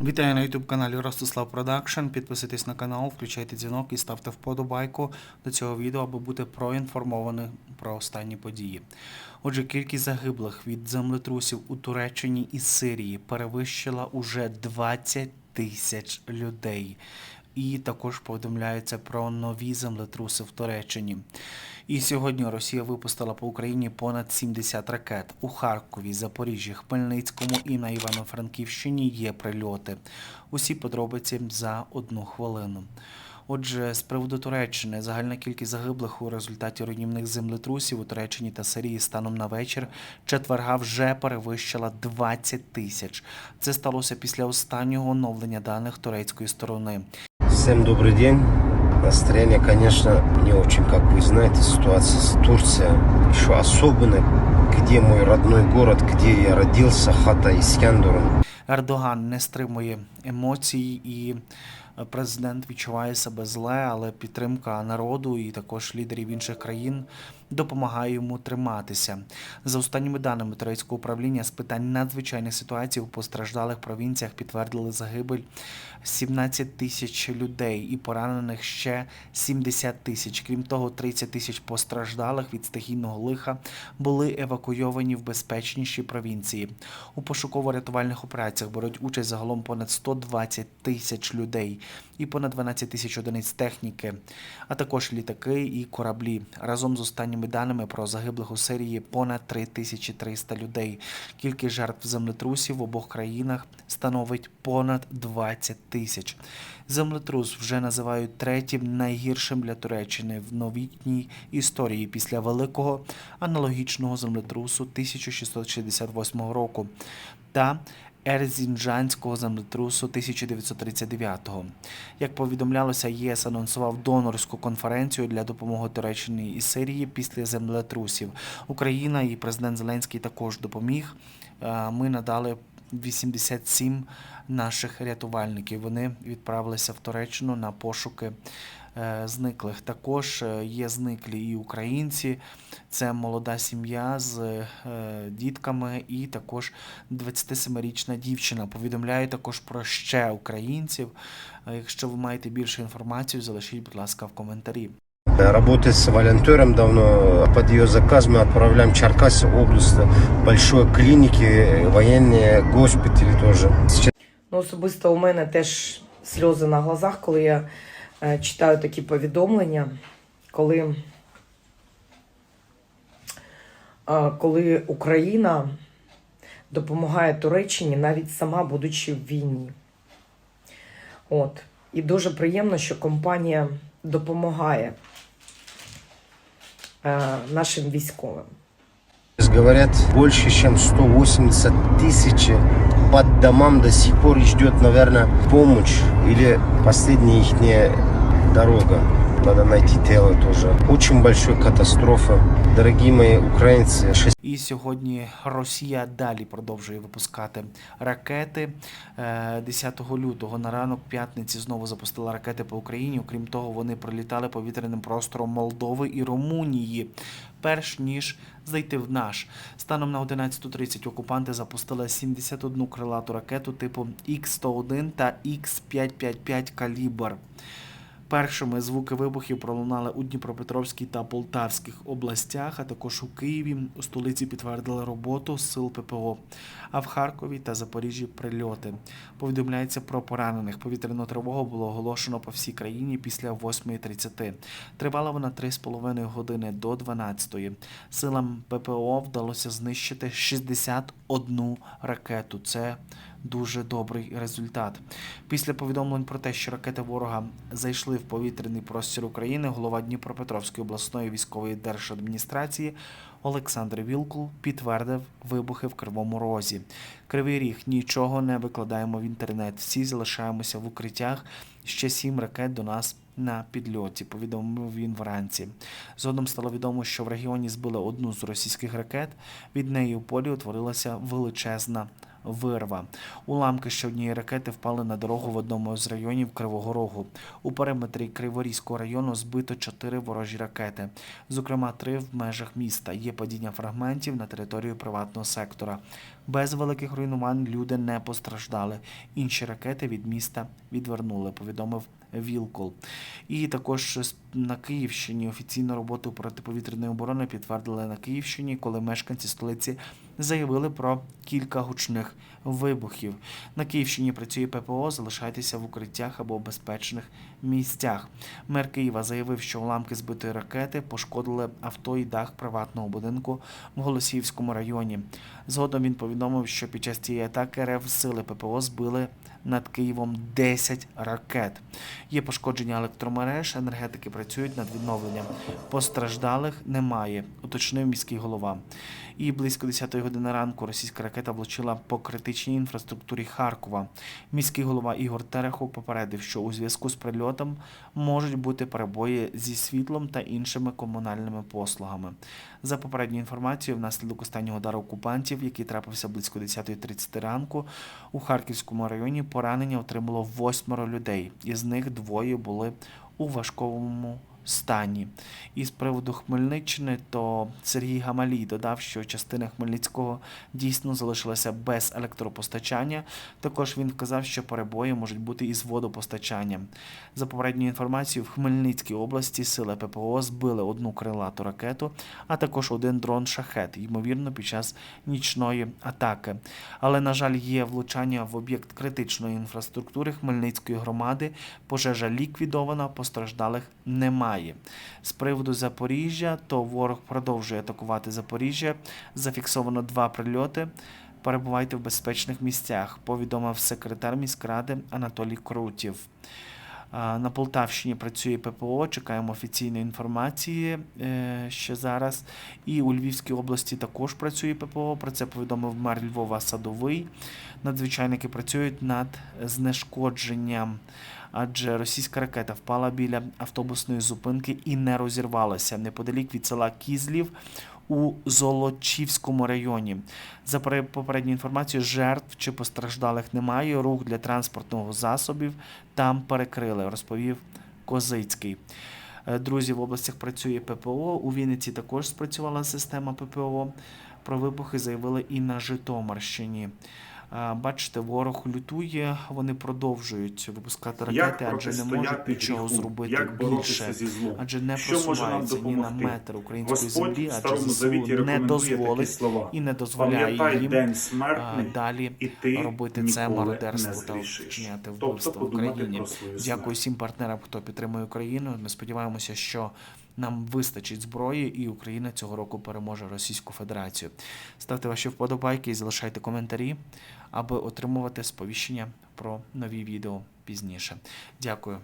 Вітаю на youtube каналі Ростислав Продакшн. Підписуйтесь на канал, включайте дзвінок і ставте вподобайку до цього відео, аби бути проінформованим про останні події. Отже, кількість загиблих від землетрусів у Туреччині і Сирії перевищила уже 20 тисяч людей. І також повідомляється про нові землетруси в Туреччині. І сьогодні Росія випустила по Україні понад 70 ракет. У Харкові, Запоріжжі, Хмельницькому і на Івано-Франківщині є прильоти. Усі подробиці за одну хвилину. Отже, з приводу Туреччини загальна кількість загиблих у результаті руйнівних землетрусів у Туреччині та Сирії станом на вечір четверга вже перевищила 20 тисяч. Це сталося після останнього оновлення даних турецької сторони. Всем добрый день. Настроение, конечно, не очень, как вы знаете, ситуация с Турцией. Еще особенно, где мой родной город, где я родился, Хата Искендерун. Эрдоган не стримує емоцій, і е, президент відчуває себе зле, але підтримка народу і також лідерів інших країн допомагає йому триматися. За останніми даними турецького управління з питань надзвичайних ситуацій у постраждалих провінціях підтвердили загибель 17 тисяч людей і поранених ще 70 тисяч. Крім того, 30 тисяч постраждалих від стихійного лиха були евакуйовані в безпечніші провінції. У пошуково-рятувальних операціях беруть участь загалом понад 120 тисяч людей і понад 12 тисяч одиниць техніки, а також літаки і кораблі. Разом з останніми даними про загиблих у Сирії понад 3300 людей. Кількість жертв землетрусів в обох країнах становить понад 20 тисяч. Землетрус вже називають третім найгіршим для Туреччини в новітній історії після великого аналогічного землетрусу 1668 року та Ерзінджанського землетрусу 1939-го. Як повідомлялося, ЄС анонсував донорську конференцію для допомоги Туреччині і Сирії після землетрусів. Україна і президент Зеленський також допоміг. Е, Ми надали 87 наших рятувальників. Вони відправилися в Туреччину на пошуки зниклих. Також е, є зниклі і українці. Це молода сім'я з е, дітками, і також 27-річна дівчина. Повідомляю також про ще українців. Е, Якщо ви маєте більше інформацію, залишіть, будь ласка, в коментарі. Работаю с волонтером давно. Под ее заказ мы отправляем Черкассы, область, большой клиники, военные госпитали тоже. Сейчас Ну, особисто у мене теж сльози на глазах, коли я е, читаю такі повідомлення, коли, е, коли Україна допомагає Туреччині, навіть сама будучи в війні. От. І дуже приємно, що компанія допомагає е, нашим військовим. говорят, больше чем 180 тысяч под домам до сих пор ждет, наверное, помощь или последняя их дорога. Надо найти тело тоже. Очень большая катастрофа. Дорогие мои украинцы, І сьогодні Росія далі продовжує випускати ракети. Е, 10 лютого на ранок п'ятниці знову запустила ракети по Україні. Окрім того, вони пролітали повітряним простором Молдови і Румунії, перш ніж зайти в наш. Станом на 11.30 окупанти запустили 71 крилату ракету типу Х-101 та Х-555 калібр. Першими звуки вибухів пролунали у Дніпропетровській та Полтавських областях, а також у Києві. У столиці підтвердили роботу сил ППО. А в Харкові та Запоріжжі прильоти. Повідомляється про поранених. Повітряну тривогу було оголошено по всій країні після 8.30. Тривала вона 3,5 години до 12. Силам ППО вдалося знищити 61 ракету. Це дуже добрий результат. Після повідомлень про те, що ракети ворога зайшли в повітряний простір України, голова Дніпропетровської обласної військової держадміністрації Олександр Вілкул підтвердив вибухи в Кривому Розі. Кривий ріг нічого не викладаємо в інтернет. Всі залишаємося в укриттях. Ще сім ракет до нас на підльоті, повідомив він вранці. Згодом стало відомо, що в регіоні збили одну з російських ракет. Від неї у полі утворилася величезна вирва. Уламки ще однієї ракети впали на дорогу в одному з районів Кривого Рогу. У периметрі Криворізького району збито чотири ворожі ракети, зокрема три в межах міста. Є падіння фрагментів на територію приватного сектора. Без великих руйнувань люди не постраждали. Інші ракети від міста відвернули, повідомив Вілкол. І також на Київщині офіційну роботу протиповітряної оборони підтвердили на Київщині, коли мешканці столиці заявили про кілька гучних вибухів. На Київщині працює ППО. Залишайтеся в укриттях або безпечних місцях. Мер Києва заявив, що уламки збитої ракети пошкодили авто і дах приватного будинку в Голосіївському районі. Згодом він повідомив, що під час цієї атаки РФ сили ППО збили над Києвом 10 ракет. Є пошкодження електромереж, енергетики працюють над відновленням. Постраждалих немає, уточнив міський голова. І близько 10 години ранку російська ракета влучила по критичній інфраструктурі Харкова. Міський голова Ігор Терехов попередив, що у зв'язку з прильотом можуть бути перебої зі світлом та іншими комунальними послугами. За попередньою інформацією, внаслідок останнього удару окупантів, який трапився близько 10.30 ранку, у Харківському районі поранення отримало восьмеро людей. Із них двоє були у важкому стані. І з приводу Хмельниччини, то Сергій Гамалій додав, що частина Хмельницького дійсно залишилася без електропостачання. Також він вказав, що перебої можуть бути із водопостачанням. За попередньою інформацією, в Хмельницькій області сили ППО збили одну крилату ракету, а також один дрон шахет, ймовірно, під час нічної атаки. Але, на жаль, є влучання в об'єкт критичної інфраструктури Хмельницької громади. Пожежа ліквідована, постраждалих немає. З приводу Запоріжжя, то ворог продовжує атакувати Запоріжжя. Зафіксовано два прильоти. Перебувайте в безпечних місцях, повідомив секретар міськради Анатолій Крутів. На Полтавщині працює ППО, чекаємо офіційної інформації е, ще зараз. І у Львівській області також працює ППО. Про це повідомив мер Львова Садовий. Надзвичайники працюють над знешкодженням, адже російська ракета впала біля автобусної зупинки і не розірвалася неподалік від села Кізлів у Золочівському районі. За попередню інформацією, жертв чи постраждалих немає. Рух для транспортного засобів там перекрили, розповів Козицький. Е, Друзі, в областях працює ППО. У Вінниці також спрацювала система ППО. Про вибухи заявили і на Житомирщині. Бачите, ворог лютує, вони продовжують випускати ракети, адже не можуть нічого зробити Як більше. зі злом? Адже не Що просуваються ні на метр української Господь землі, адже ЗСУ не дозволить слова. і не дозволяє Пам'ятай їм день смертний, далі і ти робити це мародерство та вчиняти Тобто вбивство в Україні. Дякую всім партнерам, хто підтримує Україну. Ми сподіваємося, що нам вистачить зброї, і Україна цього року переможе Російську Федерацію. Ставте ваші вподобайки і залишайте коментарі, аби отримувати сповіщення про нові відео пізніше. Дякую.